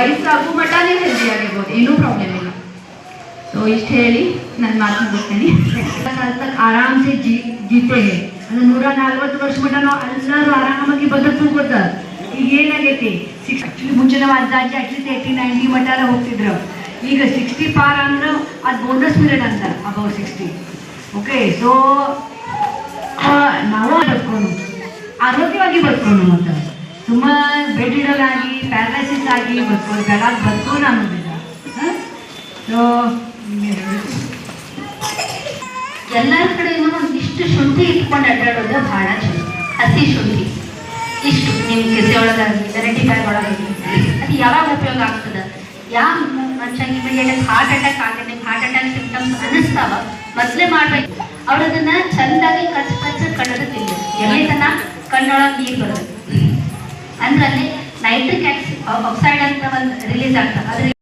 ವಯಸ್ಸಾಗು ಮಟನೇ healthy ಆಗಿರ್ಬೋದು. ಏನೂ problem ಇಲ್ಲ. ಸೊ ಇಷ್ಟು ಹೇಳಿ ನನ್ನ ಮಾತು ಮುಗಿಸ್ತೇನೆ. ಆರಾಮ್ಸೆ ಜೀ ಜೀತೆ ಹೇ ಅಂದ್ರೆ ನೂರ ನಲ್ವತ್ತು ವರ್ಷ ಮಟ್ಟ ನಾವು ಎಲ್ಲರೂ ಆರಾಮಾಗಿ ಬದುಕು ಗೊತ್ತ ಈಗ ಏನಾಗೈತಿ? ಸಿಕ್ಸ್ ಆ್ಯಕ್ಚುಲಿ ಮುಂಚೆ ನಾವು ಅಜ್ಜಾಜಿ ಆ್ಯಕ್ಚುಲಿ ಏಯ್ಟಿ ನೈಂಟಿ ಮಟ್ಟ ಹೋಗ್ತಿದ್ರು. ಈಗ ಸಿಕ್ಸ್ಟಿ ಪಾರ್ ಅಂದ್ರೆ ಅದು ಬೋನಸ್ ಪೀರಿಯಡ್ ಅಂತ ಅಬೌ ಸಿಕ್ಸ್ಟಿ ಓಕೆ ಸೊ ನಾವು ಬದುಕೋನು ಆರೋಗ್ಯವಾಗಿ ಬದುಕೋನು ಅಂತ ತುಂಬ ಬೆಡ್ ಇಡಲಾಗಿ ಪ್ಯಾರಲೈಸಿಸ್ ಆಗಿ ಬದುಕೋದು ಬೇಡ ಬದುಕೋನು ಅನ್ನೋದಿಲ್ಲ ಎಲ್ಲರ ಕಡೆಯಿಂದ ಒಂದಿಷ್ಟು ಶುಂಠಿ ಇಟ್ಕೊಂಡು ಅಡ್ಡಾಡೋದು ಬಹಳ ಚಲೋ ಹಸಿ ಶುಂಠಿ. ಇಷ್ಟು. ನಿಮ್ಮ ಕೆಸೆ ಒಳಗಾಗಿ ವೆರೈಟಿ ಬ್ಯಾಗ್ ಒಳಗಾಗಿ ಅದು ಯಾವಾಗ ಉಪಯೋಗ ಆಗ್ತದೆ? ಯಾವ ಮನುಷ್ಯ ಇಮಿಡಿಯೇಟ್ ಹಾರ್ಟ್ ಅಟ್ಯಾಕ್ ಆಗಿದೆ ಹಾರ್ಟ್ ಅಟ್ಯಾಕ್ ಸಿಂಪ್ಟಮ್ಸ್ ಅನಿಸ್ತಾವ, ಮೊದಲೇ ಮಾಡ್ಬೇಕು. ಅವ್ರು ಅದನ್ನ ಚಂದಾಗಿ ಕಚ್ಚ ಕಚ್ಚ ಕಣ್ಣದ ತಿನ್ಬೇಕು. ಎಲ್ಲಿ ತನ ಕಣ್ಣೊಳಗೆ ನೀರು ಬರುತ್ತೆ. ಅಲ್ಲಿ ನೈಟ್ರಿಕ್ ಆಕ್ಸೈಡ್ ಅಂತ ಒಂದು ರಿಲೀಸ್ ಆಗ್ತದೆ.